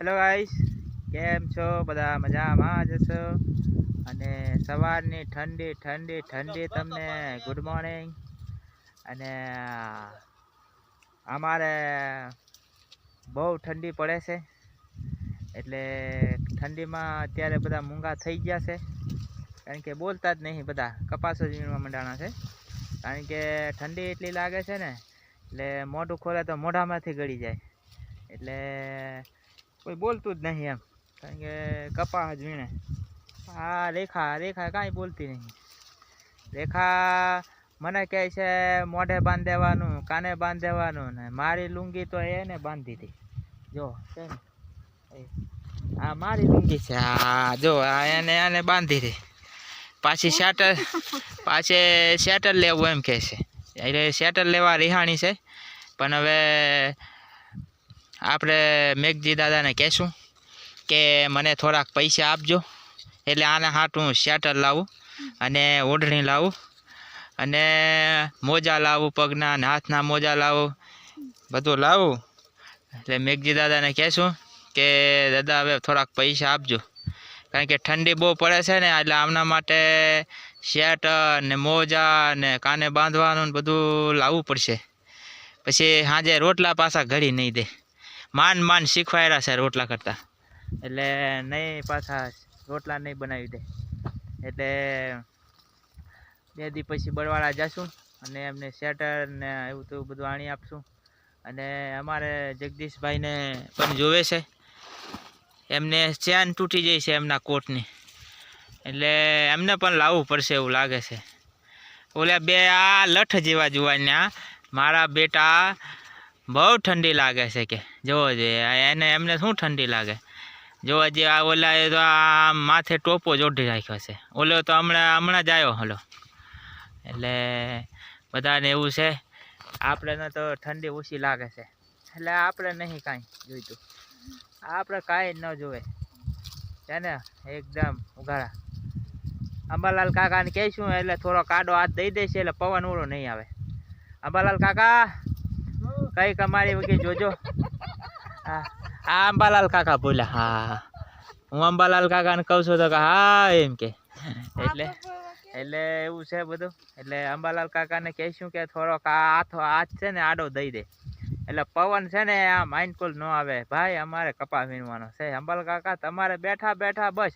Hello guys કેમ છો? બધા મજામાં જ છો? અને સવારની ઠંડી ઠંડી ઠંડી તમને ગુડ મોર્નિંગ અને અમારે બહુ ઠંડી પડે છે. એટલે ઠંડીમાં અત્યારે બધા મૂંગા થઈ ગયા છે. કારણ કે બોલતા જ નહીં બધા. કપાસો જ વીણવા મંડાણા છે. કારણ કે ઠંડી એટલી લાગે છે ને, એટલે મોઢું ખોલે તો મોઢામાંથી ગળી જાય. એટલે કોઈ બોલતું જ નહીં એમ. કારણ કે કપાસ જ વીણે. આ રેખા રેખા કાંઈ બોલતી નહીં. રેખા મને કહે છે, મોઢે બાંધેવાનું કાને બાંધેવાનું ને મારી લુંગી તો એને બાંધી હતી જો છે ને. આ મારી લુંગી છે. આ, જો, આ એને એને બાંધી હતી પાછી શેટર પાછી શેટર લેવું એમ કહે છે. એટલે શેટર લેવા રિહાણી છે. પણ હવે આપણે મેઘજી દાદાને કહેશું કે મને થોડાક પૈસા આપજો. એટલે આને હાટું શેટર લાવું અને ઓઢણી લાવું અને મોજા લાવું, પગના અને હાથના મોજા લાવું, બધું લાવું. એટલે મેઘજી દાદાને કહેશું કે દાદા હવે થોડાક પૈસા આપજો. કારણ કે ઠંડી બહુ પડે છે ને, એટલે આમના માટે શેટર ને મોજા ને કાને બાંધવાનું બધું લાવવું પડશે. પછી સાંજે રોટલા પાછા ઘડી નહીં દે. માન માન શીખવાયેલા છે રોટલા કરતા. એટલે નહીં પાછા રોટલા નહીં બનાવી દે. એટલે બે દી પછી બળવાળા જશું અને એમને શેટર ને એવું તેવું બધું આણી આપશું. અને અમારે જગદીશભાઈને પણ જોવે છે. એમને ચેન તૂટી જાય છે એમના કોટની. એટલે એમને પણ લાવવું પડશે એવું લાગે છે. ઓલા બે આ લઠ જેવા જોવાના મારા બેટા બહુ ઠંડી લાગે છે કે. જોવો જોઈએ એને, એમને શું ઠંડી લાગે? જોવા જે, આ ઓલા એ તો આ માથે ટોપો જ ઓઢી રાખ્યો છે. ઓલો તો હમણાં હમણાં જ આવ્યો હલો એટલે બધાને એવું છે આપણે તો ઠંડી ઓછી લાગે છે. એટલે આપણે નહીં કાંઈ જોઈતું. આપણે કાંઈ ન જોવે. છે એકદમ ઉઘાડા. અંબાલાલ કાકાને કહીશું, એટલે થોડો કાડો હાથ દઈ દેશે, એટલે પવન ઓળો નહીં આવે. અંબાલાલ કાકા! કઈ કમારી મૂકી જોજો. હા. આ અંબાલાલ કાકા બોલ્યા, હા હા. અંબાલાલ કાકાને કહું છું તો કે હા, એમ કે. એટલે એટલે એવું છે બધું. એટલે અંબાલાલ કાકાને કહીશું કે થોડોક આ હાથો, હાથ છે ને આડો દઈ દે. એટલે પવન છે ને આ માઇન્ડફુલ ન આવે. ભાઈ, અમારે કપા વીણવાનો છે. અંબાલાલ કાકા, તમારે બેઠા બેઠા બસ.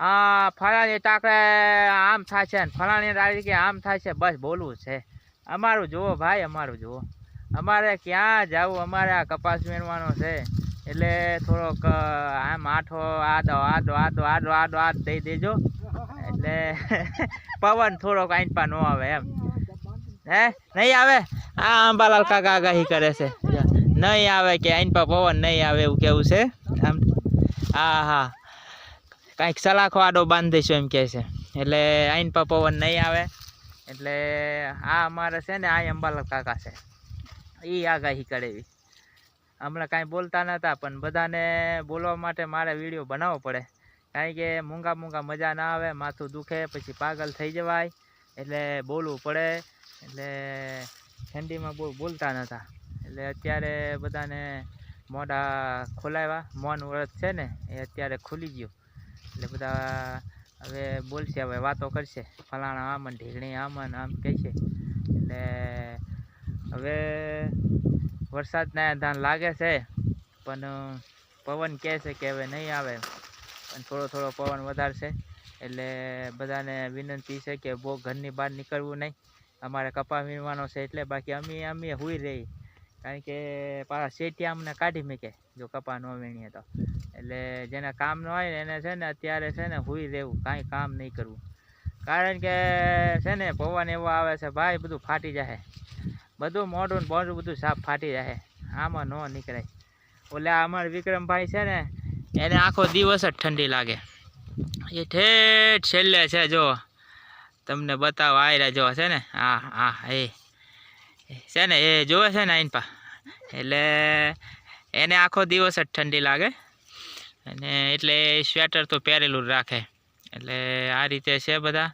હા, ફલાણી ટાંકરે આમ થાય છે ફલાણી તારીખે આમ થાય છે. બસ બોલવું છે. અમારું જુઓ ભાઈ, અમારું જુઓ. અમારે ક્યાં જવું? અમારે આ કપાસ વીણવાનો છે. એટલે થોડોક આમ આઠો, આદો આદો આદો આદો આદો, આદ દઈ દેજો. એટલે પવન થોડોક આઈનપા ન આવે એમ. હે? નહીં આવે? આ અંબાલાલ કાકા આગાહી કરે છે. નહીં આવે કે આઈનપા પવન નહીં આવે એવું કેવું છે? આમ, હા હા. કાંઈક સલાખો આડો બાંધી દઈશું એમ કહે છે. એટલે આઈનપા પવન નહીં આવે. એટલે આ અમારે છે ને, આ અંબાલાલ કાકા છે. એ આગાહી કરેવી હમણાં કાંઈ બોલતા નહોતા પણ બધાને બોલવા માટે મારે વીડિયો બનાવવો પડે. કારણ કે મૂંગા મૂંગા મજા ના આવે, માથું દુખે, પછી પાગલ થઈ જવાય, એટલે બોલવું પડે. એટલે ઠંડીમાં બહુ બોલતા નહોતા એટલે અત્યારે બધાને મોઢા ખોલાવ્યા. મૌન વ્રત છે ને, એ અત્યારે ખુલી ગયું. એટલે બધા હવે બોલશે, હવે વાતો કરશે. ફલાણા આમ ઢીકણી આમ આમ કહેશે એટલે હવે વરસાદના ધાન લાગે છે, પણ પવન કહે છે કે હવે નહીં આવે. પણ થોડો થોડો પવન વધારશે. એટલે બધાને વિનંતી છે કે બહુ ઘરની બહાર નીકળવું નહીં. અમારે કપા વીણવાનો છે એટલે બાકી અમે અમે હુઈ રહી. કારણ કે પાછા શેઠિયા અમને કાઢી મૂકે, જો કપા ન વીણીએ તો. એટલે જેને કામ ન હોય ને એને છે ને અત્યારે છે ને હુઈ રહેવું, કાંઈ કામ નહીં કરવું. કારણ કે છે ને પવન એવો આવે છે, ભાઈ બધું ફાટી જાય બધું મોઢું બોઢું બધું સાફ ફાટી જાય આમાં ન નીકળાય. ઓલે અમારા વિક્રમભાઈ છે ને, એને આખો દિવસ જ ઠંડી લાગે. એ ઠેઠ છેલ્લે છે જો, તમને બતાવો આયરા જો છે ને હા હા એ છે ને, એ જોવે છે ને આઈન પા. એટલે એને આખો દિવસ જ ઠંડી લાગે. અને એટલે સ્વેટર તો પહેરેલું રાખે. એટલે આ રીતે છે બધા.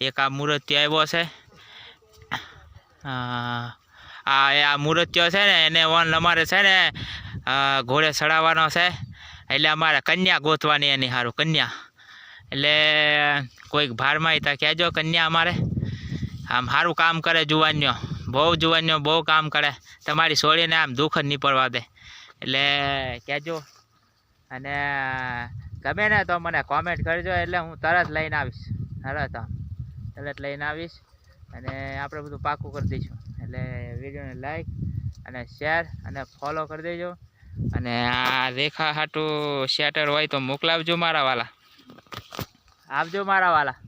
એક આ મૂર્તિ આવ્યો છે. આ આ મૂર્તિઓ છે ને, એને વન અમારે છે ને ઘોડે ચડાવવાનો છે. એટલે અમારે કન્યા ગોતવાની એની સારું કન્યા. એટલે કોઈક ભારમાં ત્યાં કહેજો કન્યા અમારે. આમ સારું કામ કરે જુવાનીઓ. બહુ જુવાનીઓ બહુ કામ કરે. તમારી છોડીને આમ દુઃખ જ નીપડવા દે. એટલે કહેજો. અને ગમે ને તો મને કોમેન્ટ કરજો એટલે હું તરત લઈને આવીશ. તરત આમ તરત લઈને આવીશ. અને આપણે બધું પાકું કરી દઈશું. એટલે વિડીયોને લાઈક અને શેર અને ફોલો કરી દેજો. અને આ રેખા હાટું શેટર હોય તો મોકલાવજો મારા વાલા. આપજો મારા વાલા.